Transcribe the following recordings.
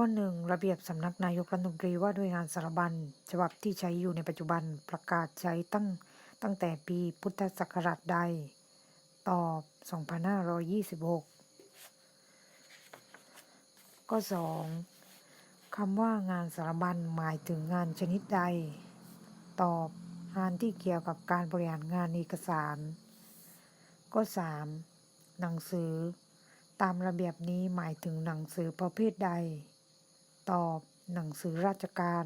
ข้อหนึ่งระเบียบสำนักนายกรัฐมนตรีว่าด้วยงานสารบัญฉบับที่ใช้อยู่ในปัจจุบันประกาศใช้ตั้งตั้งแต่ปีพุทธศักราชใด ตอบ 2526 ข้อ 2คำว่างานสารบัญหมายถึงงานชนิดใด ตอบ งานที่เกี่ยวกับการบริหารงานเอกสาร ข้อ 3 หนังสือตามระเบียบนี้หมายถึงหนังสือประเภทใด ตอบ หนังสือราชการ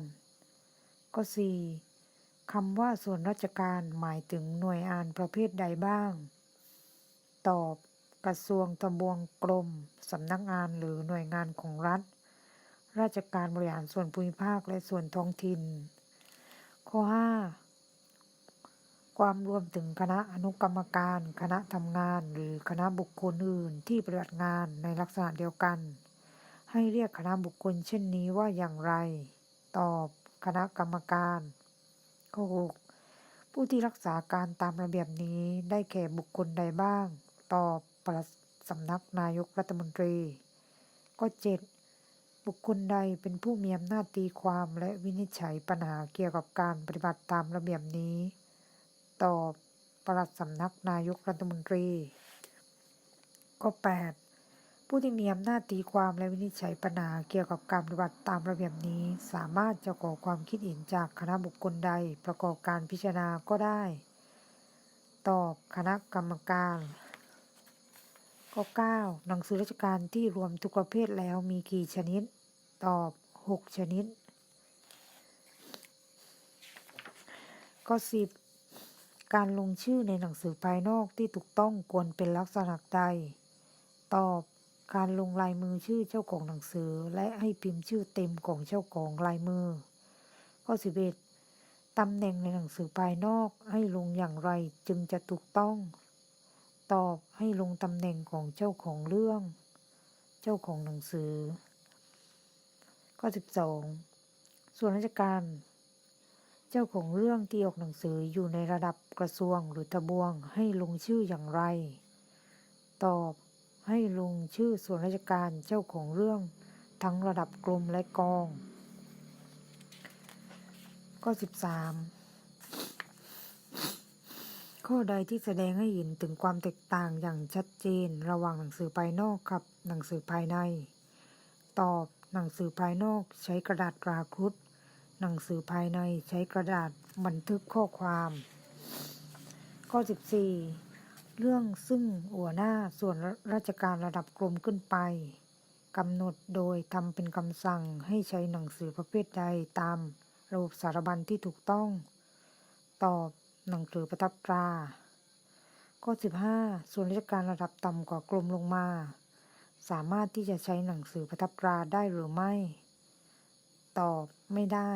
ข้อ4คำว่าส่วนราชการหมายถึงหน่วยงานประเภทใดบ้าง ตอบ กระทรวงทบวงกรมสำนักงานหรือหน่วยงานของรัฐ ราชการบริหารส่วนภูมิภาคและส่วนท้องถิ่น ข้อ 5 ความรวมถึงคณะอนุกรรมการ คณะทำงาน หรือคณะบุคคลอื่นที่ปฏิบัติงานในลักษณะเดียวกัน ให้เรียกคณะบุคคลเช่นนี้ว่าอย่างไร ตอบคณะกรรมการข้อ6ผู้ที่รักษาการตามระเบียบนี้ได้แก่บุคคลใดบ้าง ตอบปลัดสำนักนายกรัฐมนตรีข้อ7บุคคลใดเป็นผู้มีอำนาจตีความและวินิจฉัยปัญหาเกี่ยวกับการปฏิบัติตามระเบียบนี้ ตอบปลัดสำนักนายกรัฐมนตรีข้อ8 ผู้ที่มีอำนาจตีความและวินิจฉัยปัญหาเกี่ยวกับการปฏิบัติตามระเบียบนี้ สามารถจะขอความคิดเห็นจากคณะบุคคลใดประกอบการพิจารณาก็ได้ ตอบคณะกรรมการข้อ9หนังสือราชการที่รวมทุกประเภทแล้วมีกี่ชนิด ตอบ 6 ชนิดข้อ10การลงชื่อในหนังสือภายนอกที่ถูกต้องควรเป็นลักษณะใด ตอบ การลงลายมือชื่อเจ้าของหนังสือ และให้พิมพ์ชื่อเต็มของเจ้าของลายมือ ข้อ 11 ตำแหน่งในหนังสือภายนอกให้ลงอย่างไรจึงจะถูกต้อง ตอบให้ลงตำแหน่งของเจ้าของเรื่อง เจ้าของหนังสือ ข้อ 12 ส่วนราชการ เจ้าของเรื่องที่ออกหนังสืออยู่ในระดับกระทรวงหรือทบวงให้ลงชื่ออย่างไร ตอบ ให้ลงชื่อส่วนราชการเจ้าของเรื่องทั้งระดับกรมและกอง ข้อ 13 ข้อใดที่แสดงให้เห็นถึงความแตกต่างอย่างชัดเจนระหว่างหนังสือภายนอกกับหนังสือภายใน ตอบหนังสือภายนอกใช้กระดาษตราครุฑหนังสือภายในใช้กระดาษบันทึกข้อความ ข้อ 14 เรื่องซึ่งหัวหน้าส่วนราชการระดับกรมขึ้นไปกำหนดโดยทำเป็นคำสั่งให้ใช้หนังสือประเภทใดตามระบบสารบัญที่ถูกต้อง ตอบหนังสือประทับตราข้อ15 ส่วนราชการระดับต่ำกว่ากรมลงมา สามารถที่จะใช้หนังสือประทับตราได้หรือไม่ ตอบไม่ได้